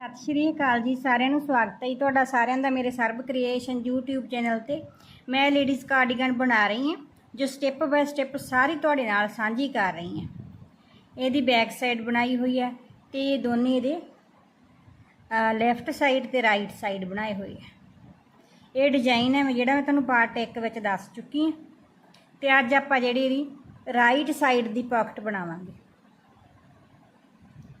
ਸਤਿ ਸ਼੍ਰੀ ਅਕਾਲ ਜੀ, ਸਾਰਿਆਂ ਨੂੰ ਸਵਾਗਤ ਹੈ ਜੀ ਤੁਹਾਡਾ ਸਾਰਿਆਂ ਦਾ ਮੇਰੇ ਸਰਬ ਕ੍ਰੀਏਸ਼ਨ YouTube ਚੈਨਲ ਤੇ। ਮੈਂ ਲੇਡੀਜ਼ ਕਾਰਡੀਗਨ ਬਣਾ ਰਹੀ ਹਾਂ, ਜੋ ਸਟੈਪ ਬਾਏ ਸਟੈਪ ਸਾਰੀ ਤੁਹਾਡੇ ਨਾਲ ਸਾਂਝੀ ਕਰ ਰਹੀ ਹਾਂ। ਇਹਦੀ ਬੈਕ ਸਾਈਡ ਬਣਾਈ ਹੋਈ ਹੈ ਤੇ ਇਹ ਦੋਨੇ ਇਹਦੇ ਲੈਫਟ ਸਾਈਡ ਤੇ ਰਾਈਟ ਸਾਈਡ ਬਣਾਏ ਹੋਏ ਹੈ ਇਹ ਡਿਜ਼ਾਈਨ ਹੈ ਜਿਹੜਾ ਮੈਂ ਤੁਹਾਨੂੰ ਪਾਰਟ ਇੱਕ ਵਿੱਚ ਦੱਸ ਚੁੱਕੀ ਹਾਂ। ਤੇ ਅੱਜ ਆਪਾਂ ਜਿਹੜੀ ਇਹਦੀ ਰਾਈਟ ਸਾਈਡ ਦੀ ਪਾਕਟ ਬਣਾਵਾਂਗੇ।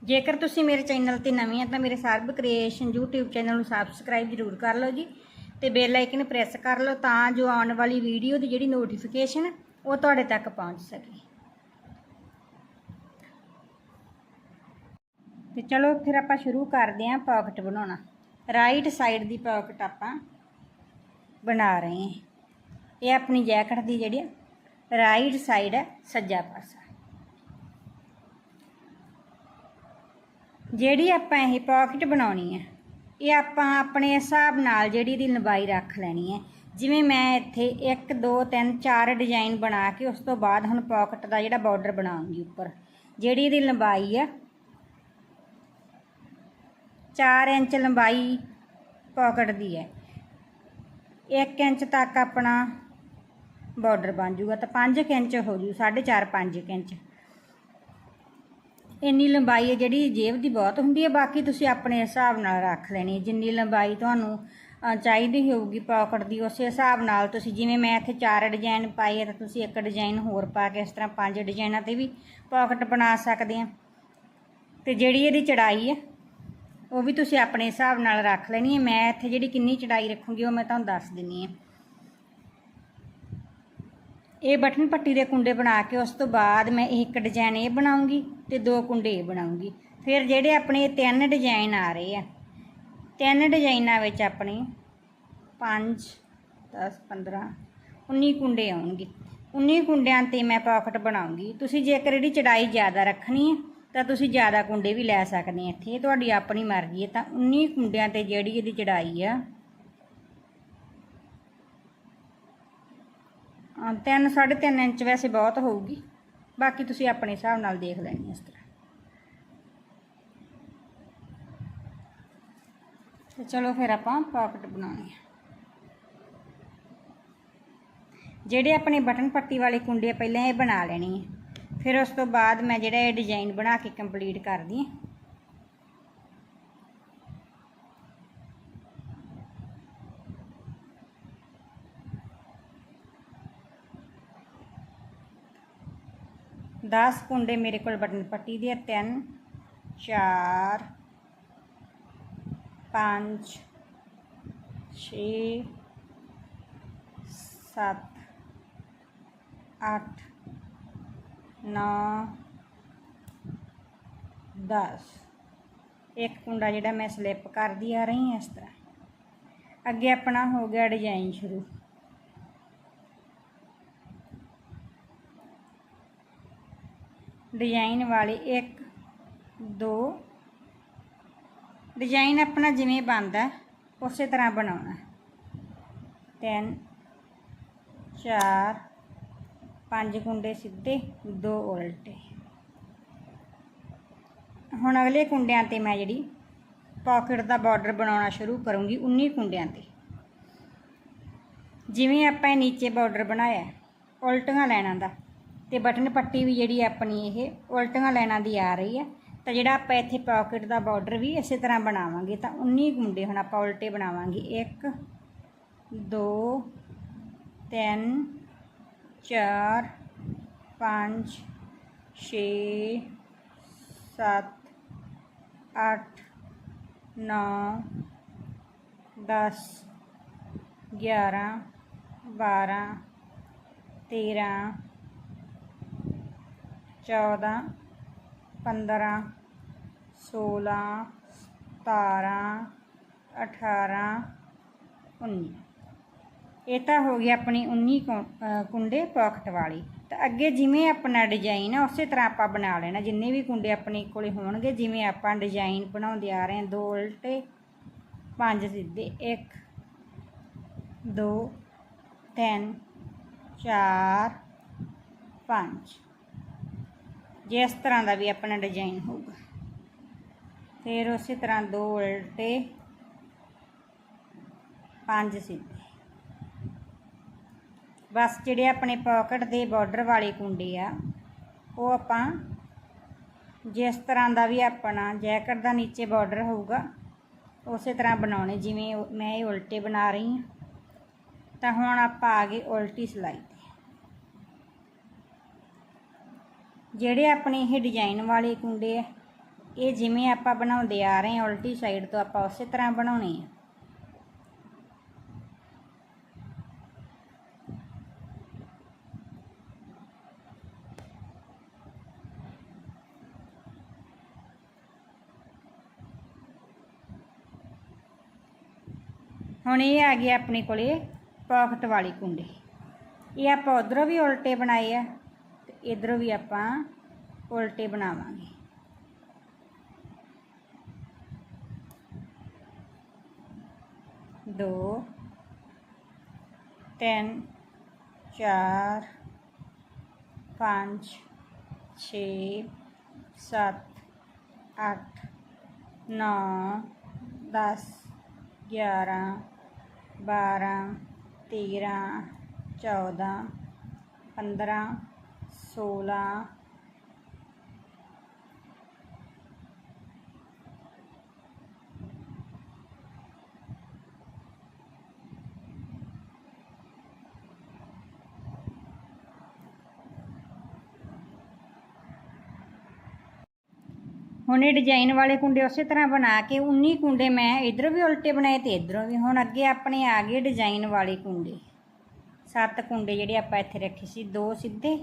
ਜੇਕਰ ਤੁਸੀਂ ਮੇਰੇ ਚੈਨਲ ਤੇ ਨਵੇਂ ਆ ਤਾਂ ਮੇਰੇ ਸਰਬ ਕ੍ਰੀਏਸ਼ਨ YouTube ਚੈਨਲ ਨੂੰ ਸਬਸਕ੍ਰਾਈਬ ਜ਼ਰੂਰ ਕਰ ਲਓ ਜੀ ਤੇ ਬੈਲ ਆਈਕਨ ਪ੍ਰੈਸ ਕਰ ਲਓ ਤਾਂ ਜੋ ਆਉਣ ਵਾਲੀ ਵੀਡੀਓ ਦੀ ਜਿਹੜੀ ਨੋਟੀਫਿਕੇਸ਼ਨ ਉਹ ਤੁਹਾਡੇ ਤੱਕ ਪਹੁੰਚ ਸਕੇ। ਤੇ ਚਲੋ ਫਿਰ ਆਪਾਂ ਸ਼ੁਰੂ ਕਰਦੇ ਹਾਂ ਪਾਕਟ ਬਣਾਉਣਾ। ਰਾਈਟ ਸਾਈਡ ਦੀ ਪਾਕਟ ਆਪਾਂ ਬਣਾ ਰਹੇ ਹਾਂ। ਇਹ ਆਪਣੀ ਜੈਕਟ ਦੀ ਜਿਹੜੀ ਰਾਈਟ ਸਾਈਡ ਹੈ, ਸੱਜਾ ਪਾਸਾ। ਜਿਹੜੀ ਆਪਾਂ ਇਹ ਪਾਕਟ ਬਣਾਉਣੀ ਹੈ ਇਹ ਆਪਾਂ ਆਪਣੇ ਹਿਸਾਬ ਨਾਲ ਜਿਹੜੀ ਦੀ ਲੰਬਾਈ ਰੱਖ ਲੈਣੀ ਹੈ ਜਿਵੇਂ ਮੈਂ ਇੱਥੇ 1 2 3 4 ਡਿਜ਼ਾਈਨ ਬਣਾ ਕੇ ਉਸ ਤੋਂ ਬਾਅਦ ਹੁਣ ਪਾਕਟ ਦਾ ਜਿਹੜਾ ਬਾਰਡਰ ਬਣਾਉਂਗੀ ਉੱਪਰ। ਜਿਹੜੀ ਇਹਦੀ ਲੰਬਾਈ ਆ 4 ਇੰਚ ਲੰਬਾਈ ਪਾਕਟ ਦੀ ਹੈ 1 ਇੰਚ ਤੱਕ ਆਪਣਾ ਬਾਰਡਰ ਬਣ ਜਾਊਗਾ ਤਾਂ 5 ਇੰਚ ਹੋ ਜੂ 4.5 5 ਇੰਚ। ਇੰਨੀ ਲੰਬਾਈ ਹੈ ਜਿਹੜੀ ਜੇਬ ਦੀ ਬਹੁਤ ਹੁੰਦੀ ਹੈ, ਬਾਕੀ ਤੁਸੀਂ ਆਪਣੇ ਹਿਸਾਬ ਨਾਲ ਰੱਖ ਲੈਣੀ ਜਿੰਨੀ ਲੰਬਾਈ ਤੁਹਾਨੂੰ ਚਾਹੀਦੀ ਹੋਊਗੀ ਪਾਕਟ ਦੀ, ਉਸੇ ਹਿਸਾਬ ਨਾਲ ਤੁਸੀਂ ਜਿਵੇਂ ਮੈਂ ਇੱਥੇ ਚਾਰ ਡਿਜ਼ਾਈਨ ਪਾਏ ਆ, ਤਾਂ ਤੁਸੀਂ ਇੱਕ ਡਿਜ਼ਾਈਨ ਹੋਰ ਪਾ ਕੇ ਇਸ ਤਰ੍ਹਾਂ ਪੰਜ ਡਿਜ਼ਾਈਨਾਂ ਤੇ ਵੀ ਪਾਕਟ ਬਣਾ ਸਕਦੇ ਆ। ਤੇ ਜਿਹੜੀ ਇਹਦੀ ਚੜਾਈ ਹੈ, ਉਹ ਵੀ ਤੁਸੀਂ ਆਪਣੇ ਹਿਸਾਬ ਨਾਲ ਰੱਖ ਲੈਣੀ ਹੈ। ਮੈਂ ਇੱਥੇ ਜਿਹੜੀ ਕਿੰਨੀ ਚੜਾਈ ਰੱਖੂੰਗੀ, ਉਹ ਮੈਂ ਤੁਹਾਨੂੰ ਦੱਸ ਦਿੰਨੀ ਹੈ। ਇਹ ਬਟਨ ਪੱਟੀ ਦੇ ਕੁੰਡੇ ਬਣਾ ਕੇ ਉਸ ਤੋਂ ਬਾਅਦ ਮੈਂ ਇੱਕ ਡਿਜ਼ਾਈਨ ਇਹ ਬਣਾਉਂਗੀ ਤੇ ਦੋ ਕੁੰਡੇ ਇਹ ਬਣਾਉਂਗੀ। ਫਿਰ ਜਿਹੜੇ ਆਪਣੇ ਤਿੰਨ ਡਿਜ਼ਾਈਨ ਆ ਰਹੇ ਆ, ਤਿੰਨ ਡਿਜ਼ਾਈਨਾਂ ਵਿੱਚ ਆਪਣੇ 5 10 15 19 ਕੁੰਡੇ ਆਉਣਗੇ। 19 ਕੁੰਡਿਆਂ ਤੇ ਮੈਂ ਪਾਕਟ ਬਣਾਉਂਗੀ। ਤੁਸੀਂ ਜੇਕਰ ਇਹਦੀ ਚੜਾਈ ਜ਼ਿਆਦਾ ਰੱਖਣੀ ਹੈ ਤਾਂ ਤੁਸੀਂ ਜ਼ਿਆਦਾ ਕੁੰਡੇ ਵੀ ਲੈ ਸਕਦੇ ਆ। ਇੱਥੇ ਤੁਹਾਡੀ ਆਪਣੀ ਮਰਜ਼ੀ ਹੈ ਤਾਂ 19 ਕੁੰਡਿਆਂ ਤੇ ਜਿਹੜੀ ਇਹਦੀ ਚੜਾਈ ਆ ਹਾਂ, ਤਿੰਨ ਸਾਢੇ ਤਿੰਨ ਇੰਚ ਵੈਸੇ ਬਹੁਤ ਹੋਊਗੀ। ਬਾਕੀ ਤੁਸੀਂ ਆਪਣੇ ਹਿਸਾਬ ਨਾਲ ਦੇਖ ਲੈਣੀ ਇਸ ਤਰ੍ਹਾਂ। ਤੇ ਚਲੋ ਫਿਰ ਆਪਾਂ ਪਾਕਟ ਬਣਾਉਣੀ ਆ। ਜਿਹੜੇ ਆਪਣੇ ਬਟਨ ਪੱਟੀ ਵਾਲੇ ਕੁੰਡੇ ਆ, ਪਹਿਲਾਂ ਇਹ ਬਣਾ ਲੈਣੀ ਹੈ ਫਿਰ ਉਸ ਤੋਂ ਬਾਅਦ ਮੈਂ ਜਿਹੜਾ ਇਹ ਡਿਜ਼ਾਈਨ ਬਣਾ ਕੇ ਕੰਪਲੀਟ ਕਰਦੀ ਹਾਂ ਦਸ ਕੁੰਡੇ ਮੇਰੇ ਕੋਲ ਬਟਨ ਪੱਟੀ ਦੇ ਆ, ਤਿੰਨ, ਚਾਰ, ਪੰਜ, ਛੇ, ਸੱਤ, ਅੱਠ, ਨੌ, ਦਸ। ਇੱਕ ਕੁੰਡਾ ਜਿਹੜਾ ਮੈਂ ਸਲਿੱਪ ਕਰਦੀ ਆ ਰਹੀ ਹਾਂ ਇਸ ਤਰ੍ਹਾਂ। ਅੱਗੇ ਆਪਣਾ ਹੋ ਗਿਆ ਡਿਜ਼ਾਈਨ ਸ਼ੁਰੂ। ਡਿਜ਼ਾਈਨ ਵਾਲੇ 1 2 ਡਿਜ਼ਾਈਨ ਆਪਣਾ ਜਿਵੇਂ ਬਣਦਾ, ਉਸੇ ਤਰ੍ਹਾਂ ਬਣਾਉਣਾ। 3 4 5 ਕੁੰਡੇ ਸਿੱਧੇ, ਦੋ ਉਲਟੇ। ਹੁਣ ਅਗਲੇ ਕੁੰਡਿਆਂ ਤੇ ਮੈਂ ਜਿਹੜੀ ਪਾਕਟ ਦਾ ਬਾਰਡਰ ਬਣਾਉਣਾ ਸ਼ੁਰੂ ਕਰੂੰਗੀ 19 ਕੁੰਡਿਆਂ ਤੇ। ਜਿਵੇਂ ਆਪਾਂ ਨੀਚੇ ਬਾਰਡਰ ਬਣਾਇਆ, ਉਲਟੀਆਂ ਲੈਣਾ ਦਾ। ਤੇ ਬਟਨ ਪੱਟੀ ਵੀ ਜਿਹੜੀ ਆਪਣੀ ਇਹ ਉਲਟੀਆਂ ਲੈਣਾ ਦੀ ਆ ਰਹੀ ਹੈ। ਤਾਂ ਜਿਹੜਾ ਆਪਾਂ ਇੱਥੇ ਪਾਕਟ ਦਾ ਬਾਰਡਰ ਵੀ ਇਸੇ ਤਰ੍ਹਾਂ ਬਣਾਵਾਂਗੇ, ਤਾਂ 19 ਗੁੰਡੇ ਹੁਣ ਆਪਾਂ ਉਲਟੇ ਬਣਾਵਾਂਗੇ। 1 2 3 4 5 6 7 8 9 10 11 12 13 ਚੌਦਾਂ, ਪੰਦਰਾਂ, ਸੋਲਾਂ, ਸਤਾਰਾਂ, ਅਠਾਰਾਂ, ਉੱਨੀ। ਇਹ ਤਾਂ ਹੋ ਗਈ ਆਪਣੀ 19 ਕੁ- ਕੁੰਡੇ ਪਾਕਟ ਵਾਲੀ। ਤਾਂ ਅੱਗੇ ਜਿਵੇਂ ਆਪਣਾ ਡਿਜ਼ਾਈਨ ਆ, ਉਸੇ ਤਰ੍ਹਾਂ ਆਪਾਂ ਬਣਾ ਲੈਣਾ। ਜਿੰਨੇ ਵੀ ਕੁੰਡੇ ਆਪਣੇ ਕੋਲੇ ਹੋਣਗੇ, ਜਿਵੇਂ ਆਪਾਂ ਡਿਜ਼ਾਈਨ ਬਣਾਉਂਦੇ ਆ ਰਹੇ ਹਾਂ, ਦੋ ਉਲਟੇ, ਪੰਜ ਸਿੱਧੇ 1 2 3 4 5 ਜਿਸ ਤਰ੍ਹਾਂ ਦਾ ਵੀ ਆਪਣਾ ਡਿਜ਼ਾਈਨ ਹੋਊਗਾ। ਫਿਰ ਉਸੇ ਤਰ੍ਹਾਂ ਦੋ ਉਲਟੇ, ਪੰਜ ਸਿੱਧੇ। ਬਸ ਜਿਹੜੇ ਆਪਣੇ ਪਾਕਟ ਦੇ ਬਾਰਡਰ ਵਾਲੇ ਕੁੰਡੇ ਆ, ਉਹ ਆਪਾਂ ਜਿਸ ਤਰ੍ਹਾਂ ਦਾ ਵੀ ਆਪਣਾ ਜੈਕਟ ਦਾ ਨੀਚੇ ਬਾਰਡਰ ਹੋਊਗਾ, ਉਸੇ ਤਰ੍ਹਾਂ ਬਣਾਉਣੇ। ਜਿਵੇਂ ਮੈਂ ਇਹ ਉਲਟੇ ਬਣਾ ਰਹੀ ਹਾਂ। ਤਾਂ ਹੁਣ ਆਪਾਂ ਆ ਗਏ ਉਲਟੀ ਸਿਲਾਈ ਤੇ ਜਿਹੜੇ ਆਪਣੇ ਇਹ ਡਿਜ਼ਾਈਨ ਵਾਲੇ ਕੁੰਡੇ ਆ, ਇਹ ਜਿਵੇਂ ਆਪਾਂ ਬਣਾਉਂਦੇ ਆ ਰਹੇ ਹਾਂ, ਉਲਟੀ ਸਾਈਡ ਤੋਂ ਆਪਾਂ ਉਸੇ ਤਰ੍ਹਾਂ ਬਣਾਉਣੇ ਆ। ਹੁਣ ਇਹ ਆ ਗਏ ਆਪਣੇ ਕੋਲੇ ਪਾਕਟ ਵਾਲੇ ਕੁੰਡੇ। ਇਹ ਆਪਾਂ ਉਧਰੋਂ ਵੀ ਉਲਟੇ ਬਣਾਏ ਆ। ਇਧਰੋਂ ਵੀ ਆਪਾਂ ਉਲਟੇ ਬਣਾਵਾਂਗੇ। ਦੋ, ਤਿੰਨ, ਚਾਰ, ਪੰਜ 6 7 8 9 10 11 12 13 14 15 सोलह। हमने डिज़ाइन वाले कुंडे उस तरह बना के उन्नी कुंडे मैं इधर भी उल्टे बनाए तो इधरों भी। हूँ अगे अपने आ गए डिज़ाइन वाले कुंडे। सत्त कुंडे जोड़े आप इतने रखे से, दो सीधे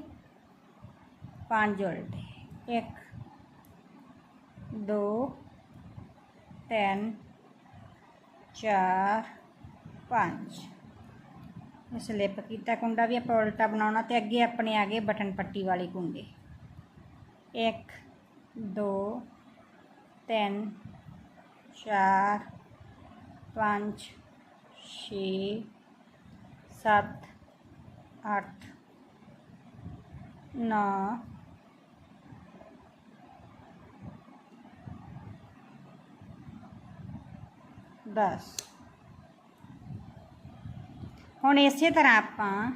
ਸਿੱਧੇ ਪੰਜ ਉਲਟੇ ਇੱਕ ਦੋ ਤਿੰਨ ਚਾਰ ਪੰਜ ਸਲਿੱਪ ਕੀਤਾ ਕੁੰਡਾ ਵੀ ਆਪਾਂ ਉਲਟਾ ਬਣਾਉਣਾ ਤੇ ਅੱਗੇ ਆਪਣੇ ਆ ਗਏ ਬਟਨ ਪੱਟੀ ਵਾਲੇ ਕੁੰਡੇ ਇੱਕ ਦੋ ਤਿੰਨ ਚਾਰ ਪੰਜ ਛੇ ਸੱਤ ਅੱਠ ਨੌ ਬਸ। ਹੁਣ ਇਸੇ ਤਰ੍ਹਾਂ ਆਪਾਂ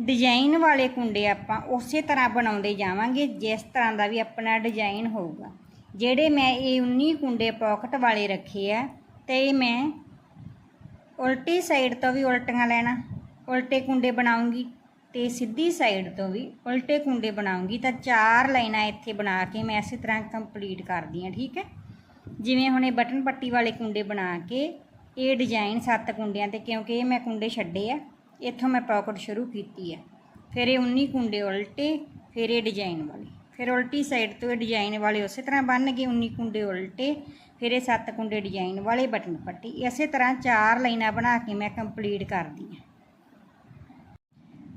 ਡਿਜ਼ਾਈਨ ਵਾਲੇ ਕੁੰਡੇ ਆਪਾਂ ਉਸੇ ਤਰ੍ਹਾਂ ਬਣਾਉਂਦੇ ਜਾਵਾਂਗੇ, ਜਿਸ ਤਰ੍ਹਾਂ ਦਾ ਵੀ ਆਪਣਾ ਡਿਜ਼ਾਈਨ ਹੋਊਗਾ। ਜਿਹੜੇ ਮੈਂ ਇਹ 19 ਕੁੰਡੇ ਪਾਕਟ ਵਾਲੇ ਰੱਖੇ ਆ, ਤੇ ਇਹ ਮੈਂ ਉਲਟੀ ਸਾਈਡ ਤੋਂ ਵੀ ਉਲਟੀਆਂ ਲੈਣਾ, ਉਲਟੇ ਕੁੰਡੇ ਬਣਾਉਂਗੀ। ਤੇ ਸਿੱਧੀ ਸਾਈਡ ਤੋਂ ਵੀ ਉਲਟੇ ਕੁੰਡੇ ਬਣਾਉਂਗੀ ਤਾਂ ਚਾਰ ਲਾਈਨਾਂ ਇੱਥੇ ਬਣਾ ਕੇ ਮੈਂ ਇਸੇ ਤਰ੍ਹਾਂ ਕੰਪਲੀਟ ਕਰਦੀ ਹਾਂ, ਠੀਕ ਹੈ? ਜਿਵੇਂ ਹੁਣ ਇਹ ਬਟਨ ਪੱਟੀ ਵਾਲੇ ਕੁੰਡੇ ਬਣਾ ਕੇ ਇਹ ਡਿਜ਼ਾਈਨ ਸੱਤ ਕੁੰਡਿਆਂ ਤੇ, ਕਿਉਂਕਿ ਇਹ ਮੈਂ ਕੁੰਡੇ ਛੱਡੇ ਆ, ਇੱਥੋਂ ਮੈਂ ਪਾਕਟ ਸ਼ੁਰੂ ਕੀਤੀ ਹੈ ਫਿਰ ਇਹ 19 ਕੁੰਡੇ ਉਲਟੇ, ਫਿਰ ਇਹ ਡਿਜ਼ਾਈਨ ਵਾਲੇ। ਫਿਰ ਉਲਟੀ ਸਾਈਡ ਤੋਂ ਇਹ ਡਿਜ਼ਾਈਨ ਵਾਲੇ ਉਸੇ ਤਰ੍ਹਾਂ ਬਣ ਗਏ 19 ਕੁੰਡੇ ਉਲਟੇ, ਫਿਰ ਇਹ ਸੱਤ ਕੁੰਡੇ ਡਿਜ਼ਾਈਨ ਵਾਲੇ ਬਟਨ ਪੱਟੀ। ਇਸੇ ਤਰ੍ਹਾਂ ਚਾਰ ਲਾਈਨਾਂ ਬਣਾ ਕੇ ਮੈਂ ਕੰਪਲੀਟ ਕਰਦੀ ਹਾਂ।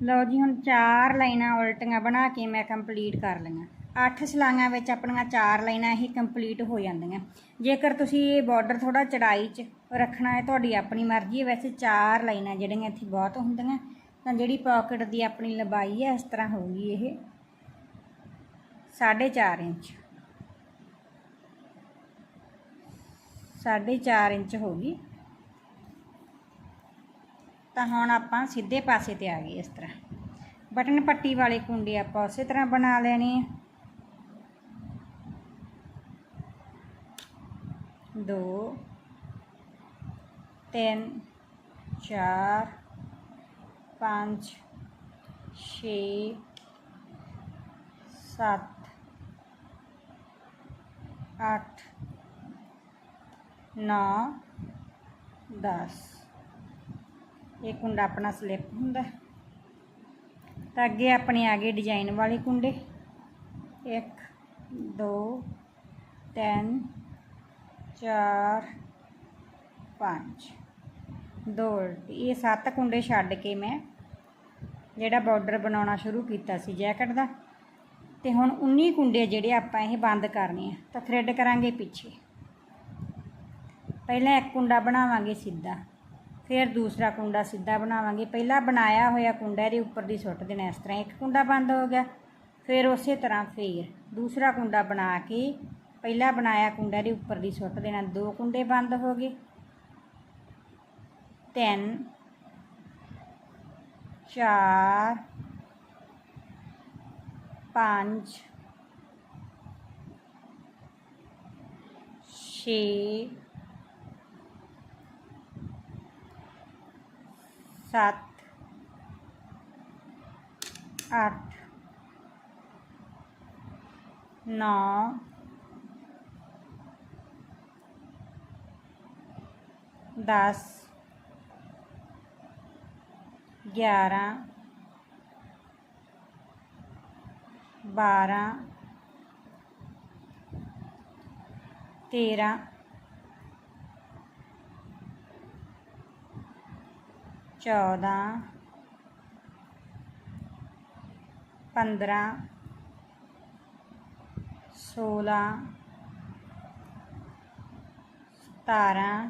ਲਓ ਜੀ, ਹੁਣ ਚਾਰ ਲਾਈਨਾਂ ਉਲਟੀਆਂ ਬਣਾ ਕੇ ਮੈਂ ਕੰਪਲੀਟ ਕਰ ਲਈਆਂ। ਅੱਠ ਸਲਾਈਆਂ ਵਿੱਚ ਆਪਣੀਆਂ ਚਾਰ ਲਾਈਨਾਂ ਹੀ ਕੰਪਲੀਟ ਹੋ ਜਾਂਦੀਆਂ। ਜੇਕਰ ਤੁਸੀਂ ਇਹ ਬਾਰਡਰ ਥੋੜਾ ਚੜਾਈ 'ਚ ਰੱਖਣਾ ਹੈ, ਤੁਹਾਡੀ ਆਪਣੀ ਮਰਜ਼ੀ ਹੈ। ਵੈਸੇ ਚਾਰ ਲਾਈਨਾਂ ਜਿਹੜੀਆਂ ਇੱਥੇ ਬਹੁਤ ਹੁੰਦੀਆਂ, ਤਾਂ ਜਿਹੜੀ ਪਾਕਟ ਦੀ ਆਪਣੀ ਲੰਬਾਈ ਹੈ, ਇਸ ਤਰ੍ਹਾਂ ਹੋਊਗੀ ਇਹ 4.5 ਇੰਚ। 4.5 ਇੰਚ ਹੋਗੀ ਤਾਂ ਹੁਣ ਆਪਾਂ ਸਿੱਧੇ ਪਾਸੇ ਤੇ ਆ ਗਏ ਇਸ ਤਰ੍ਹਾਂ। ਬਟਨ ਪੱਟੀ ਵਾਲੇ ਕੁੰਡੀ ਆਪਾਂ ਉਸੇ ਤਰ੍ਹਾਂ ਬਣਾ ਲੈਣੀ ਆ। ਦੋ, ਤਿੰਨ, ਚਾਰ, ਪੰਜ, ਛੇ, ਸੱਤ, ਅੱਠ, ਨੌ, ਦਸ। ਇਹ ਕੁੰਡਾ ਆਪਣਾ ਸਲਿੱਪ ਹੁੰਦਾ। ਤਾਂ ਅੱਗੇ ਆਪਣੇ ਆ ਗਏ ਡਿਜ਼ਾਈਨ ਵਾਲੇ ਕੁੰਡੇ। 1 2 3 4 5 ਦੋ ਇਹ ਸੱਤ ਕੁੰਡੇ ਛੱਡ ਕੇ ਮੈਂ ਜਿਹੜਾ ਬਾਰਡਰ ਬਣਾਉਣਾ ਸ਼ੁਰੂ ਕੀਤਾ ਸੀ ਜੈਕਟ ਦਾ। ਤੇ ਹੁਣ 19 ਕੁੰਡੇ ਜਿਹੜੇ ਆਪਾਂ ਇਹ ਬੰਦ ਕਰਨੇ ਆ। ਤਾਂ ਥ੍ਰੈਡ ਕਰਾਂਗੇ ਪਿੱਛੇ। ਪਹਿਲਾਂ ਇੱਕ ਕੁੰਡਾ ਬਣਾਵਾਂਗੇ ਸਿੱਧਾ। ਫਿਰ ਦੂਸਰਾ ਕੁੰਡਾ ਸਿੱਧਾ ਬਣਾਵਾਂਗੇ। ਪਹਿਲਾਂ ਬਣਾਇਆ ਹੋਇਆ ਕੁੰਡਾ ਇਹਦੇ ਉੱਪਰ ਦੀ ਸੁੱਟ ਦੇਣਾ, ਇਸ ਤਰ੍ਹਾਂ ਇੱਕ ਕੁੰਡਾ ਬੰਦ ਹੋ ਗਿਆ, ਫਿਰ ਉਸੇ ਤਰ੍ਹਾਂ ਫੇਰ ਦੂਸਰਾ ਕੁੰਡਾ ਬਣਾ ਕੇ ਪਹਿਲਾਂ ਬਣਾਇਆ ਕੁੰਡਾ ਦੇ ਉੱਪਰ ਦੀ ਸੁੱਟ ਦੇਣਾ, ਦੋ ਕੁੰਡੇ ਬੰਦ ਹੋ ਗਏ। ਤਿੰਨ, ਚਾਰ, ਪੰਜ, ਛੇ ਸੱਤ ਅੱਠ ਨੌ ਦਸ ਗਿਆਰਾਂ ਬਾਰਾਂ ਤੇਰਾਂ ਚੌਦ੍ਹਾਂ ਪੰਦਰਾਂ ਸੋਲਾਂ ਸਤਾਰਾਂ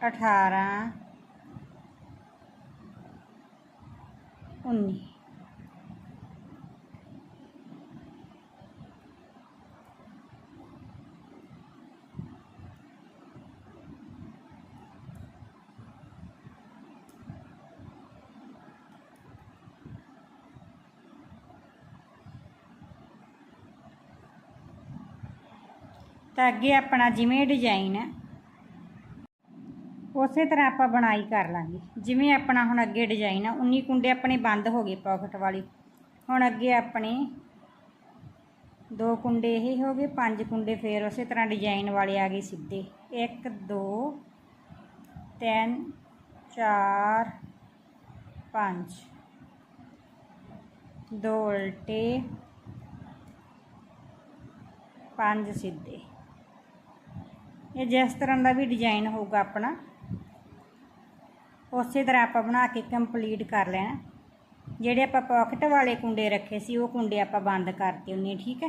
ਅਠਾਰਾਂ ਉੱਨੀ। ਤਾਂ ਅੱਗੇ ਆਪਣਾ ਜਿਵੇਂ ਡਿਜ਼ਾਈਨ ਹੈ, ਉਸੇ ਤਰ੍ਹਾਂ ਆਪਾਂ ਬਣਾਈ ਕਰ ਲਾਂਗੇ। ਜਿਵੇਂ ਆਪਣਾ ਹੁਣ ਅੱਗੇ ਡਿਜ਼ਾਈਨ ਆ 19 ਕੁੰਡੇ ਆਪਣੇ ਬੰਦ ਹੋ ਗਏ ਪਾਕਟ ਵਾਲੀ। ਹੁਣ ਅੱਗੇ ਆਪਣੇ ਦੋ ਕੁੰਡੇ ਇਹ ਹੋ ਗਏ, ਪੰਜ ਕੁੰਡੇ ਫੇਰ ਉਸੇ ਤਰ੍ਹਾਂ ਡਿਜ਼ਾਈਨ ਵਾਲੇ ਆ ਗਏ ਸਿੱਧੇ। 1 2 3 4 5 ਦੋ ਉਲਟੇ, ਪੰਜ ਸਿੱਧੇ। ਇਹ ਜਿਸ ਤਰ੍ਹਾਂ ਦਾ ਵੀ ਡਿਜ਼ਾਈਨ ਹੋਊਗਾ ਆਪਣਾ, ਉਸੇ ਤਰ੍ਹਾਂ ਆਪਾਂ ਬਣਾ ਕੇ ਕੰਪਲੀਟ ਕਰ ਲੈਣਾ। ਜਿਹੜੇ ਆਪਾਂ ਪਾਕਟ ਵਾਲੇ ਕੁੰਡੇ ਰੱਖੇ ਸੀ, ਉਹ ਕੁੰਡੇ ਆਪਾਂ ਬੰਦ ਕਰਤੇ ਉਹਨੇ ਠੀਕ ਹੈ?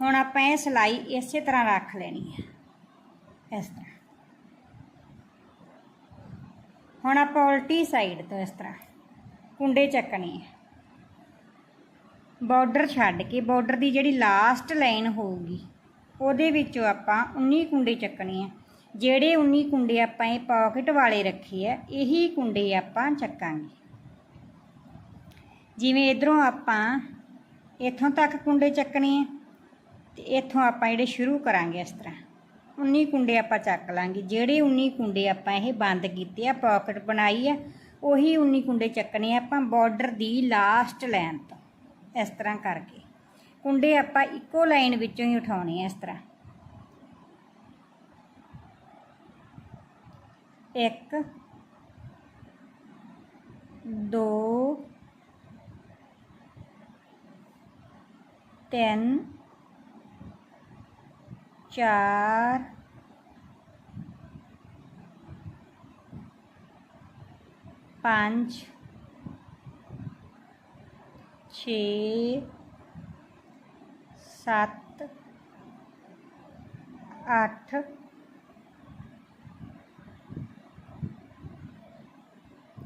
ਹੁਣ ਆਪਾਂ ਇਹ ਸਲਾਈ ਇਸੇ ਤਰ੍ਹਾਂ ਰੱਖ ਲੈਣੀ ਹੈ, ਇਸ ਤਰ੍ਹਾਂ। ਹੁਣ ਆਪਾਂ ਉਲਟੀ ਸਾਈਡ ਤੋਂ ਇਸ ਤਰ੍ਹਾਂ ਕੁੰਡੇ ਚੱਕਣੇ ਹੈ ਬਾਰਡਰ ਛੱਡ ਕੇ ਬਾਰਡਰ ਦੀ ਜਿਹੜੀ ਲਾਸਟ ਲਾਈਨ ਹੋਊਗੀ ਉਹਦੇ ਵਿੱਚੋਂ ਆਪਾਂ 19 ਕੁੰਡੇ ਚੱਕਣੇ ਆ। ਜਿਹੜੇ 19 ਕੁੰਡੇ ਆਪਾਂ ਇਹ ਪਾਕਟ ਵਾਲੇ ਰੱਖੇ ਆ, ਇਹੀ ਕੁੰਡੇ ਆਪਾਂ ਚੱਕਾਂਗੇ। ਜਿਵੇਂ ਇਧਰੋਂ ਆਪਾਂ ਇੱਥੋਂ ਤੱਕ ਕੁੰਡੇ ਚੱਕਣੇ ਆ, ਤੇ ਇੱਥੋਂ ਆਪਾਂ ਜਿਹੜੇ ਸ਼ੁਰੂ ਕਰਾਂਗੇ ਇਸ ਤਰ੍ਹਾਂ। 19 ਕੁੰਡੇ ਆਪਾਂ ਚੱਕ ਲਾਂਗੇ। ਜਿਹੜੇ 19 ਕੁੰਡੇ ਆਪਾਂ ਇਹ ਬੰਦ ਕੀਤੇ ਆ ਪਾਕਟ ਬਣਾਈ ਆ, ਉਹੀ 19 ਕੁੰਡੇ ਚੱਕਣੇ ਆਪਾਂ ਬਾਰਡਰ ਦੀ ਲਾਸਟ ਲਾਈਨ ਤੋਂ। ਇਸ ਤਰ੍ਹਾਂ ਕਰਕੇ। ਕੁੰਡੇ ਆਪਾਂ ਇੱਕੋ ਲਾਈਨ ਵਿੱਚੋਂ ਹੀ ਉਠਾਉਣੇ ਆ ਇਸ ਤਰ੍ਹਾਂ। ਇੱਕ, ਦੋ, ਤਿੰਨ, ਚਾਰ, ਪੰਜ, ਛੇ ਸੱਤ, ਅੱਠ,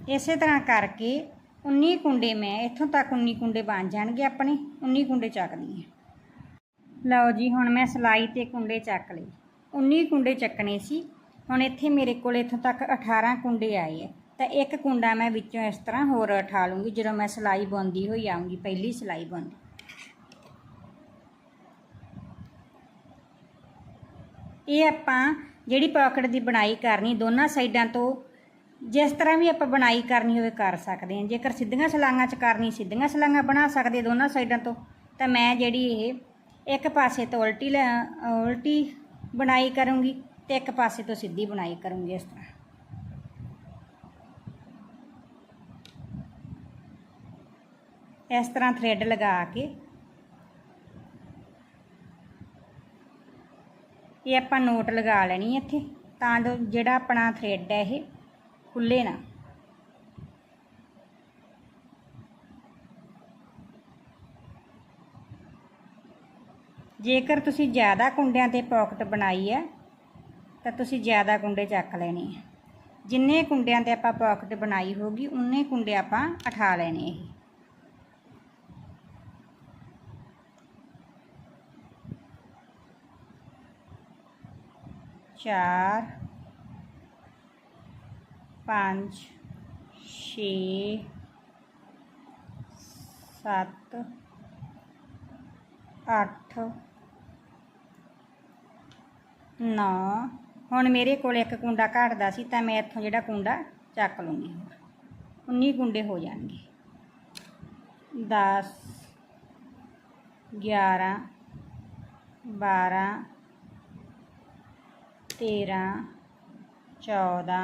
ਇਸੇ ਤਰ੍ਹਾਂ ਕਰਕੇ 19 ਕੁੰਡੇ ਮੈਂ ਇੱਥੋਂ ਤੱਕ 19 ਕੁੰਡੇ ਬਣ ਜਾਣਗੇ ਆਪਣੇ 19 ਕੁੰਡੇ ਚੱਕਦੀ ਹਾਂ ਲਓ ਜੀ, ਹੁਣ ਮੈਂ ਸਲਾਈ ਤੇ ਕੁੰਡੇ ਚੱਕ ਲਈ 19 ਕੁੰਡੇ ਚੱਕਣੇ ਸੀ, ਹੁਣ ਇੱਥੇ ਮੇਰੇ ਕੋਲ ਇੱਥੋਂ ਤੱਕ 18 ਕੁੰਡੇ ਆਏ ਆ। ਤਾਂ ਇੱਕ ਕੁੰਡਾ ਮੈਂ ਵਿੱਚੋਂ ਇਸ ਤਰ੍ਹਾਂ ਹੋਰ ਉਠਾ ਲੂੰਗੀ ਜਦੋਂ ਮੈਂ ਸਲਾਈ ਬੁਣਦੀ ਹੋਈ ਆਉਂਗੀ ਪਹਿਲੀ ਸਲਾਈ ਬੁਣਦੀ। ਇਹ ਆਪਾਂ ਜਿਹੜੀ ਪਾਕਟ ਦੀ ਬਣਾਈ ਕਰਨੀ, ਦੋਨਾਂ ਸਾਈਡਾਂ ਤੋਂ ਜਿਸ ਤਰ੍ਹਾਂ ਵੀ ਆਪਾਂ ਬਣਾਈ ਕਰਨੀ ਹੋਵੇ ਕਰ ਸਕਦੇ ਹਾਂ। ਜੇਕਰ ਸਿੱਧੀਆਂ ਸਲਾਈਆਂ 'ਚ ਕਰਨੀ, ਸਿੱਧੀਆਂ ਸਲਾਈਆਂ ਬਣਾ ਸਕਦੇ ਦੋਨਾਂ ਸਾਈਡਾਂ ਤੋਂ, ਤਾਂ ਮੈਂ ਜਿਹੜੀ ਇਹ ਇੱਕ ਪਾਸੇ ਤੋਂ ਉਲਟੀ ਲੈ- ਉਲਟੀ ਬਣਾਈ ਕਰੂੰਗੀ ਤੇ ਇੱਕ ਪਾਸੇ ਤੋਂ ਸਿੱਧੀ ਬਣਾਈ ਕਰੂੰਗੀ ਇਸ ਤਰ੍ਹਾਂ। ਇਸ ਤਰ੍ਹਾਂ ਥ੍ਰੈਡ ਲਗਾ ਕੇ ਇਹ ਆਪਾਂ ਨੋਟ ਲਗਾ ਲੈਣੀ ਇੱਥੇ, ਤਾਂ ਜੋ ਜਿਹੜਾ ਆਪਣਾ ਥ੍ਰੈਡ ਹੈ ਇਹ ਖੁੱਲੇ ਨਾ। ਜੇਕਰ ਤੁਸੀਂ ਜ਼ਿਆਦਾ ਕੁੰਡਿਆਂ ਤੇ ਪਾਕਟ ਬਣਾਈ ਹੈ, ਤਾਂ ਤੁਸੀਂ ਜ਼ਿਆਦਾ ਕੁੰਡੇ ਚੱਕ ਲੈਣੇ ਆ ਜਿੰਨੇ ਕੁੰਡਿਆਂ ਤੇ ਆਪਾਂ ਪਾਕਟ ਬਣਾਈ ਹੋਗੀ ਉਨੇ ਕੁੰਡੇ ਆਪਾਂ ਉਠਾ ਲੈਣੇ ਇਹ ਚਾਰ, ਪੰਜ, ਛੇ, ਸੱਤ, ਅੱਠ, ਨੌ। ਹੁਣ ਮੇਰੇ ਕੋਲ ਇੱਕ ਕੁੰਡਾ ਘਟਦਾ ਸੀ ਤਾਂ ਮੈਂ ਇੱਥੋਂ ਜਿਹੜਾ ਕੁੰਡਾ ਚੱਕ ਲੂੰਗੀ। 19 ਕੁੰਡੇ ਹੋ ਜਾਣਗੇ। 10 11 12 13 14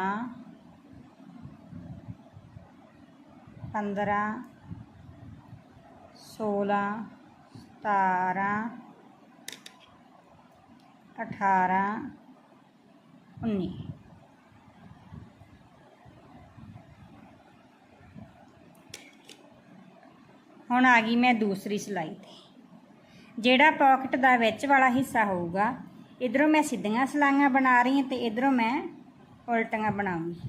15 16 17 18 19 ਹੁਣ ਆ ਗਈ ਮੈਂ ਦੂਸਰੀ ਸਿਲਾਈ ਤੇ ਜਿਹੜਾ ਪਾਕਟ ਦਾ ਵਿੱਚ ਵਾਲਾ ਹਿੱਸਾ ਹੋਊਗਾ ਇਧਰੋਂ ਮੈਂ ਸਿੱਧੀਆਂ ਸਲਾਈਆਂ ਬਣਾ ਰਹੀ ਹਾਂ ਤੇ ਇਧਰੋਂ ਮੈਂ ਉਲਟੀਆਂ ਬਣਾਉਂਗੀ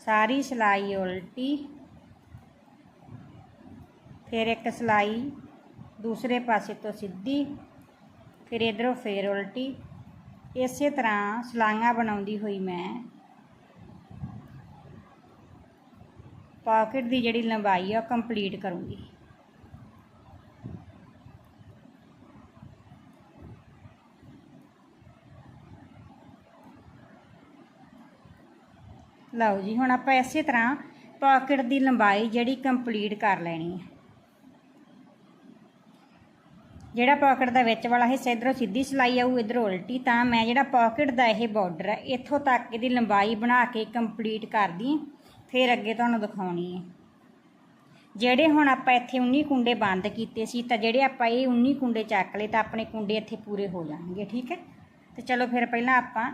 ਸਾਰੀ ਸਿਲਾਈ ਉਲਟੀ ਫਿਰ ਇੱਕ ਸਿਲਾਈ ਦੂਸਰੇ ਪਾਸੇ ਤੋਂ ਸਿੱਧੀ ਫਿਰ ਇਧਰੋਂ ਫੇਰ ਉਲਟੀ ਇਸੇ ਤਰ੍ਹਾਂ ਸਲਾਈਆਂ ਬਣਾਉਂਦੀ ਹੋਈ ਮੈਂ ਪਾਕਟ ਦੀ ਜਿਹੜੀ ਲੰਬਾਈ ਆ ਉਹ ਕੰਪਲੀਟ ਕਰੂੰਗੀ। ਲਓ ਜੀ, ਹੁਣ ਆਪਾਂ ਇਸੇ ਤਰ੍ਹਾਂ ਪਾਕਟ ਦੀ ਲੰਬਾਈ ਜਿਹੜੀ ਕੰਪਲੀਟ ਕਰ ਲੈਣੀ ਹੈ ਜਿਹੜਾ ਪਾਕਟ ਦਾ ਵਿੱਚ ਵਾਲਾ ਹਿੱਸਾ ਇਧਰੋਂ ਸਿੱਧੀ ਸਿਲਾਈ ਆਊ, ਇਧਰੋਂ ਉਲਟੀ, ਤਾਂ ਮੈਂ ਜਿਹੜਾ ਪਾਕਟ ਦਾ ਇਹ ਬਾਰਡਰ ਹੈ ਇੱਥੋਂ ਤੱਕ ਇਹਦੀ ਲੰਬਾਈ ਬਣਾ ਕੇ ਕੰਪਲੀਟ ਕਰਦੀ ਫਿਰ ਅੱਗੇ ਤੁਹਾਨੂੰ ਦਿਖਾਉਣੀ ਹੈ। ਜਿਹੜੇ ਹੁਣ ਆਪਾਂ ਇੱਥੇ 19 ਕੁੰਡੇ ਬੰਦ ਕੀਤੇ ਸੀ ਤਾਂ ਜਿਹੜੇ ਆਪਾਂ ਇਹ 19 ਕੁੰਡੇ ਚੱਕ ਲਏ ਤਾਂ ਆਪਣੇ ਕੁੰਡੇ ਇੱਥੇ ਪੂਰੇ ਹੋ ਜਾਣਗੇ, ਠੀਕ ਹੈ? ਤੇ ਚਲੋ ਫਿਰ ਪਹਿਲਾਂ ਆਪਾਂ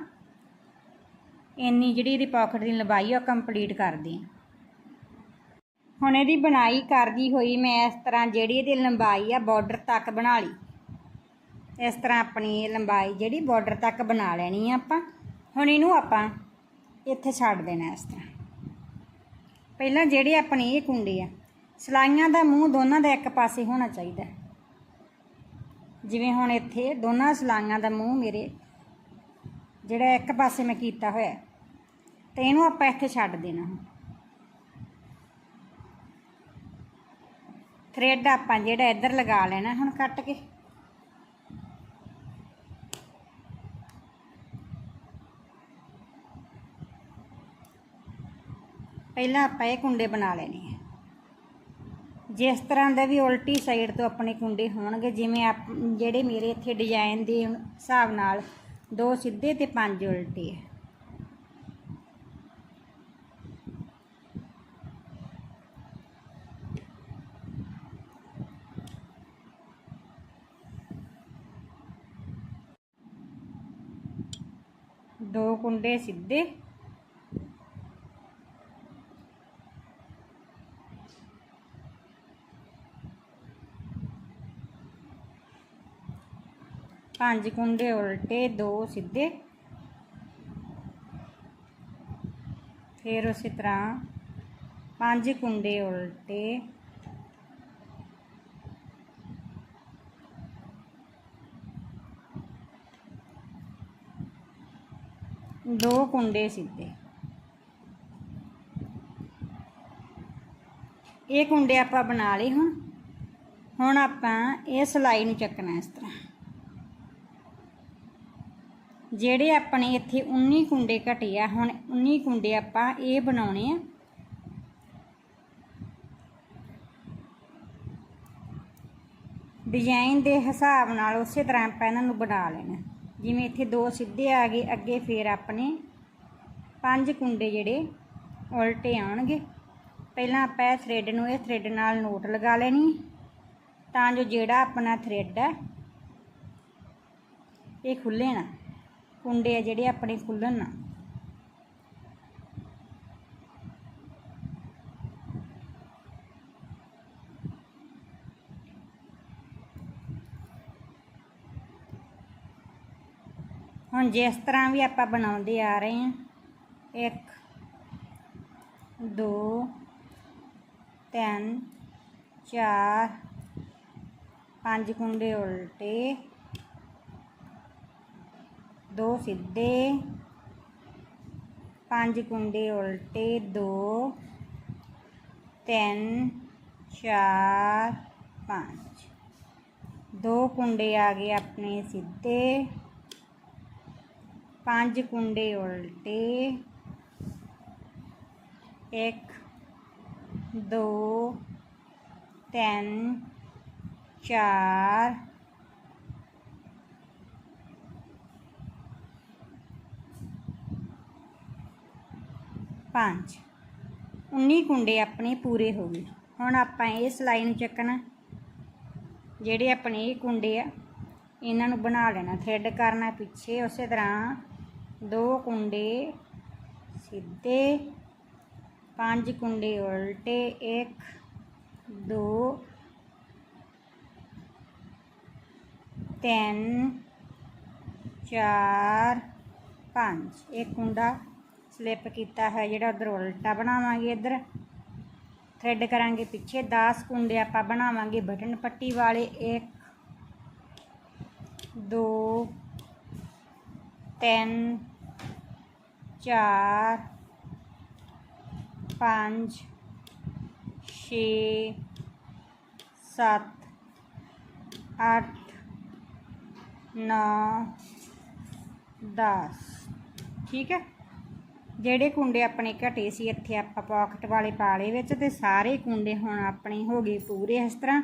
ਇੰਨੀ ਜਿਹੜੀ ਇਹਦੀ ਪਾਕਟ ਦੀ ਲੰਬਾਈ ਉਹ ਕੰਪਲੀਟ ਕਰਦੇ ਹਾਂ। ਹੁਣ ਇਹਦੀ ਬਣਾਈ ਕਰਦੀ ਹੋਈ ਮੈਂ ਇਸ ਤਰ੍ਹਾਂ ਜਿਹੜੀ ਇਹਦੀ ਲੰਬਾਈ ਆ ਬਾਰਡਰ ਤੱਕ ਬਣਾ ਲਈ। ਇਸ ਤਰ੍ਹਾਂ ਆਪਣੀ ਇਹ ਲੰਬਾਈ ਜਿਹੜੀ ਬਾਰਡਰ ਤੱਕ ਬਣਾ ਲੈਣੀ ਆ ਆਪਾਂ। ਹੁਣ ਇਹਨੂੰ ਆਪਾਂ ਇੱਥੇ ਛੱਡ ਦੇਣਾ ਇਸ ਤਰ੍ਹਾਂ। ਪਹਿਲਾਂ ਜਿਹੜੇ ਆਪਣੇ ਇਹ ਕੁੰਡੇ ਆ, ਸਲਾਈਆਂ ਦਾ ਮੂੰਹ ਦੋਨਾਂ ਦਾ ਇੱਕ ਪਾਸੇ ਹੋਣਾ ਚਾਹੀਦਾ ਜਿਵੇਂ ਹੁਣ ਇੱਥੇ ਦੋਨਾਂ ਸਲਾਈਆਂ ਦਾ ਮੂੰਹ ਮੇਰੇ ਜਿਹੜਾ ਇੱਕ ਪਾਸੇ ਮੈਂ ਕੀਤਾ ਹੋਇਆ ਤੇ ਇਹਨੂੰ ਆਪਾਂ ਇੱਥੇ ਛੱਡ ਦੇਣਾ ਹੁਣ। ਥ੍ਰੈਡ ਆਪਾਂ ਜਿਹੜਾ ਇੱਧਰ ਲਗਾ ਲੈਣਾ ਹੁਣ ਕੱਟ ਕੇ। ਪਹਿਲਾਂ ਆਪਾਂ ਇਹ ਕੁੰਡੇ ਬਣਾ ਲੈਣੇ ਆ। ਜਿਸ ਤਰ੍ਹਾਂ ਦੇ ਵੀ ਉਲਟੀ ਸਾਈਡ ਤੋਂ ਆਪਣੇ ਕੁੰਡੇ ਹੋਣਗੇ, ਜਿਵੇਂ ਆਪ, ਜਿਹੜੇ ਮੇਰੇ ਇੱਥੇ ਡਿਜ਼ਾਈਨ ਦੇ ਹਿਸਾਬ ਨਾਲ ਦੋ ਸਿੱਧੇ ਤੇ ਪੰਜ ਉਲਟੇ ਹੈ ਦੋ ਕੁੰਡੇ ਸਿੱਧੇ ਪੰਜ ਕੁੰਡੇ ਉਲਟੇ, ਦੋ ਸਿੱਧੇ। ਫਿਰ ਉਸੇ ਤਰ੍ਹਾਂ ਪੰਜ ਕੁੰਡੇ ਉਲਟੇ। ਦੋ ਕੁੰਡੇ ਸਿੱਧੇ। ਇਹ ਕੁੰਡੇ ਆਪਾਂ ਬਣਾ ਲਏ ਹੁਣ। ਹੁਣ ਆਪਾਂ ਇਹ ਸਲਾਈ ਨੂੰ ਚੱਕਣਾ ਇਸ ਤਰ੍ਹਾਂ। ਜਿਹੜੇ ਆਪਣੇ ਇੱਥੇ 19 ਕੁੰਡੇ ਘਟੇ ਆ, ਹੁਣ 19 ਕੁੰਡੇ ਆਪਾਂ ਇਹ ਬਣਾਉਣੇ ਆ। ਡਿਜ਼ਾਈਨ ਦੇ ਹਿਸਾਬ ਨਾਲ ਉਸੇ ਤਰ੍ਹਾਂ ਆਪਾਂ ਇਹਨਾਂ ਨੂੰ ਬਣਾ ਲੈਣਾ। ਜਿਵੇਂ ਇੱਥੇ ਦੋ ਸਿੱਧੇ ਆ ਗਏ, ਅੱਗੇ ਫੇਰ ਆਪਣੇ ਪੰਜ ਕੁੰਡੇ ਜਿਹੜੇ ਉਲਟੇ ਆਉਣਗੇ। ਪਹਿਲਾਂ ਆਪਾਂ ਇਹ ਥ੍ਰੈਡ ਨੂੰ, ਇਹ ਥ੍ਰੈਡ ਨਾਲ ਨੋਟ ਲਗਾ ਲੈਣੀ। ਤਾਂ ਜੋ ਜਿਹੜਾ ਆਪਣਾ ਥ੍ਰੈਡ ਹੈ ਇਹ ਖੁੱਲੇ ਨਾ। ਕੁੰਡੇ ਆ ਜਿਹੜੇ ਆਪਣੇ ਖੁੱਲਣ ਨਾ। ਹੁਣ ਜਿਸ ਤਰ੍ਹਾਂ ਵੀ ਆਪਾਂ ਬਣਾਉਂਦੇ ਆ ਰਹੇ ਹਾਂ 1 2 3 4 ਪੰਜ ਕੁੰਡੇ ਉਲਟੇ। दो सीधे, पाँच कुंडे उल्टे, दो, तीन, चार, पाँच। दो कुंडे आ गए अपने सीधे, पाँच कुंडे उल्टे, एक, दो, तीन, चार 5 19 ਕੁੰਡੇ ਆਪਣੇ ਪੂਰੇ ਹੋ ਗਏ। ਹੁਣ ਆਪਾਂ ਇਹ ਸਲਾਈ ਨੂੰ ਚੱਕਣਾ। ਜਿਹੜੇ ਆਪਣੇ ਇਹ ਕੁੰਡੇ ਆ, ਇਹਨਾਂ ਨੂੰ ਬਣਾ ਲੈਣਾ। ਥਰੈਡ ਕਰਨਾ ਪਿੱਛੇ, ਉਸੇ ਤਰ੍ਹਾਂ ਦੋ ਕੁੰਡੇ ਸਿੱਧੇ, ਪੰਜ ਕੁੰਡੇ ਉਲਟੇ 1 2 3 4 5 ਇੱਕ ਕੁੰਡਾ ਸਲਿਪ ਕੀਤਾ ਹੈ ਜਿਹੜਾ ਉਧਰ ਉਲਟਾ ਬਣਾਵਾਂਗੇ ਇੱਧਰ। ਥ੍ਰੈਡ ਕਰਾਂਗੇ ਪਿੱਛੇ 10 ਕੁੰਡੇ ਆਪਾਂ ਬਣਾਵਾਂਗੇ ਬਟਨ ਪੱਟੀ ਵਾਲੇ 1 2 3 4 5 6 7 8 9 10 ਠੀਕ ਹੈ? ਜਿਹੜੇ ਕੁੰਡੇ ਆਪਣੇ ਘਟੇ ਸੀ, ਇੱਥੇ ਆਪਾਂ ਪਾਕਟ ਵਾਲੇ ਪਾਲੇ ਵਿੱਚ ਤੇ ਸਾਰੇ ਕੁੰਡੇ ਹੁਣ ਆਪਣੇ ਹੋ ਗਏ ਪੂਰੇ ਇਸ ਤਰ੍ਹਾਂ।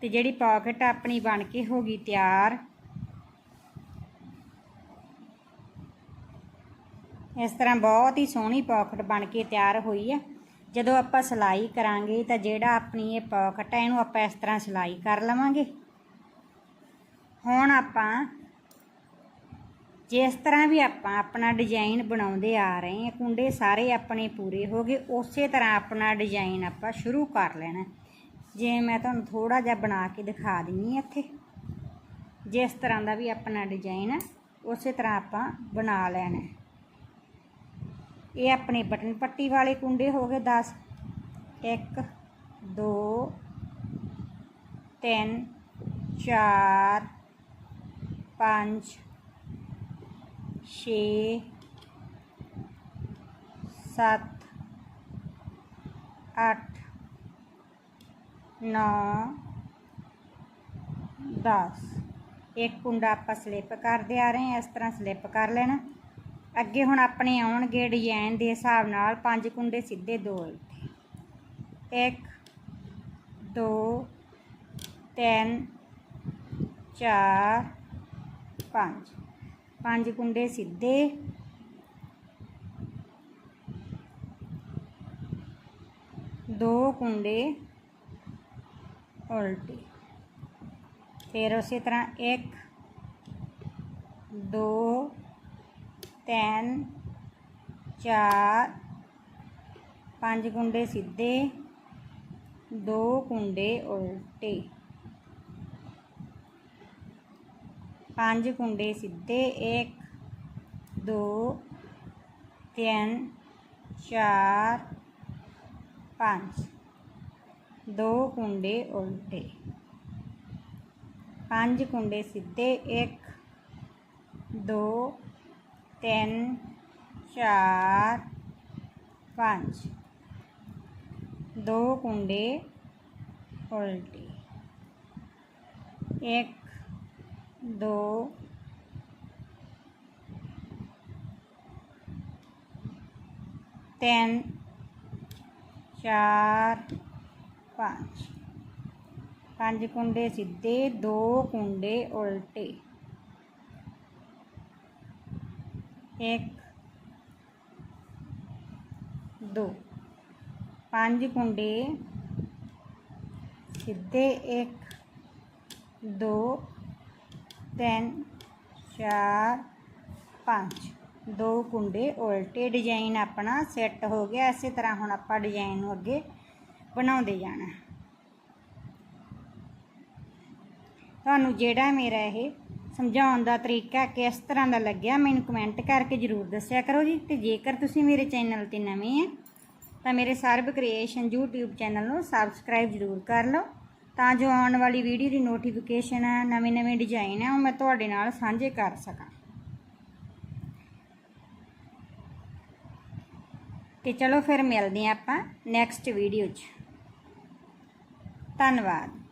ਤੇ ਜਿਹੜੀ ਪਾਕਟ ਆਪਣੀ ਬਣ ਕੇ ਹੋ ਗਈ ਤਿਆਰ। ਇਸ ਤਰ੍ਹਾਂ ਬਹੁਤ ਹੀ ਸੋਹਣੀ ਪਾਕਟ ਬਣ ਕੇ ਤਿਆਰ ਹੋਈ ਹੈ ਜਦੋਂ ਆਪਾਂ ਸਿਲਾਈ ਕਰਾਂਗੇ ਤਾਂ ਜਿਹੜਾ ਆਪਣੀ ਇਹ ਪਾਕਟ ਹੈ ਇਹਨੂੰ ਆਪਾਂ ਇਸ ਤਰ੍ਹਾਂ ਸਿਲਾਈ ਕਰ ਲਵਾਂਗੇ। ਹੁਣ ਆਪਾਂ ਜਿਸ ਤਰ੍ਹਾਂ ਵੀ ਆਪਾਂ ਆਪਣਾ ਡਿਜ਼ਾਈਨ ਬਣਾਉਂਦੇ ਆ ਰਹੇ ਹਾਂ, ਕੁੰਡੇ ਸਾਰੇ ਆਪਣੇ ਪੂਰੇ ਹੋ ਗਏ, ਉਸੇ ਤਰ੍ਹਾਂ ਆਪਣਾ ਡਿਜ਼ਾਈਨ ਆਪਾਂ ਸ਼ੁਰੂ ਕਰ ਲੈਣਾ ਜਿਵੇਂ ਮੈਂ ਤੁਹਾਨੂੰ ਥੋੜਾ ਜਿਹਾ ਬਣਾ ਕੇ ਦਿਖਾ ਦਿੰਨੀ ਇੱਥੇ। ਜਿਸ ਤਰ੍ਹਾਂ ਦਾ ਵੀ ਆਪਣਾ ਡਿਜ਼ਾਈਨ ਉਸੇ ਤਰ੍ਹਾਂ ਆਪਾਂ ਬਣਾ ਲੈਣਾ ਇਹ ਆਪਣੇ ਬਟਨ ਪੱਟੀ ਵਾਲੇ ਕੁੰਡੇ ਹੋ ਗਏ 10 1 2 3 4 5 ਛੇ, ਸੱਤ, ਅੱਠ, ਨੌ, ਦਸ। ਇੱਕ ਕੁੰਡਾ ਆਪਾਂ ਸਲਿੱਪ ਕਰਦੇ ਆ ਰਹੇ ਹਾਂ, ਇਸ ਤਰ੍ਹਾਂ ਸਲਿੱਪ ਕਰ ਲੈਣਾ। ਅੱਗੇ ਹੁਣ ਆਪਣੇ ਆਉਣਗੇ ਡਿਜ਼ਾਈਨ ਦੇ ਹਿਸਾਬ ਨਾਲ ਪੰਜ ਕੁੰਡੇ ਸਿੱਧੇ ਦੋ ਉਲਟੇ ਇੱਕ, ਦੋ, ਤਿੰਨ, ਚਾਰ, ਪੰਜ। ਪੰਜ ਕੁੰਡੇ ਸਿੱਧੇ। ਦੋ ਕੁੰਡੇ ਉਲਟੇ। ਫਿਰ ਉਸੇ ਤਰ੍ਹਾਂ 1 2 3 4 ਪੰਜ ਕੁੰਡੇ ਸਿੱਧੇ, ਦੋ ਕੁੰਡੇ ਉਲਟੇ। ਪੰਜ ਕੁੰਡੇ ਸਿੱਧੇ 1 2 3 4 5 ਦੋ ਕੁੰਡੇ ਉਲਟੇ। ਪੰਜ ਕੁੰਡੇ ਸਿੱਧੇ 1 2 3 4 5 ਦੋ ਕੁੰਡੇ ਉਲਟੇ। 1 ਦੋ ਤਿੰਨ ਚਾਰ ਪੰਜ ਪੰਜ ਕੁੰਡੇ ਸਿੱਧੇ ਦੋ ਕੁੰਡੇ ਉਲਟੇ ਇੱਕ ਦੋ ਪੰਜ ਕੁੰਡੇ ਸਿੱਧੇ ਇੱਕ ਦੋ ਤਿੰਨ, ਚਾਰ, ਪੰਜ। ਦੋ ਕੁੰਡੇ ਉਲਟੇ, ਡਿਜ਼ਾਈਨ ਆਪਣਾ ਸੈੱਟ ਹੋ ਗਿਆ। ਇਸੇ ਤਰ੍ਹਾਂ ਹੁਣ ਆਪਾਂ ਡਿਜ਼ਾਈਨ ਨੂੰ ਅੱਗੇ ਬਣਾਉਂਦੇ ਜਾਣਾ। ਤੁਹਾਨੂੰ ਜਿਹੜਾ ਮੇਰਾ ਇਹ ਸਮਝਾਉਣ ਦਾ ਤਰੀਕਾ ਕਿਸ ਤਰ੍ਹਾਂ ਦਾ ਲੱਗਿਆ, ਮੈਨੂੰ ਕਮੈਂਟ ਕਰਕੇ ਜਰੂਰ ਦੱਸਿਆ ਕਰੋ ਜੀ। ਤੇ ਜੇਕਰ ਤੁਸੀਂ ਮੇਰੇ ਚੈਨਲ ਤੇ ਨਵੇਂ ਹੈ ਤਾਂ ਮੇਰੇ ਸਰਬ ਕ੍ਰੀਏਸ਼ਨ YouTube ਚੈਨਲ ਨੂੰ ਸਬਸਕ੍ਰਾਈਬ ਜਰੂਰ ਕਰ ਲਓ। ਤਾਂ ਜੋ ਆਉਣ ਵਾਲੀ ਵੀਡੀਓ ਦੀ ਨੋਟੀਫਿਕੇਸ਼ਨ ਹੈ ਨਵੇਂ-ਨਵੇਂ ਡਿਜ਼ਾਈਨ ਹੈ, ਉਹ ਮੈਂ ਤੁਹਾਡੇ ਨਾਲ ਸਾਂਝੇ ਕਰ ਸਕਾਂ। ਤੇ ਚਲੋ ਫਿਰ ਮਿਲਦੇ ਹਾਂ ਆਪਾਂ ਨੈਕਸਟ ਵੀਡੀਓ 'ਚ। ਧੰਨਵਾਦ।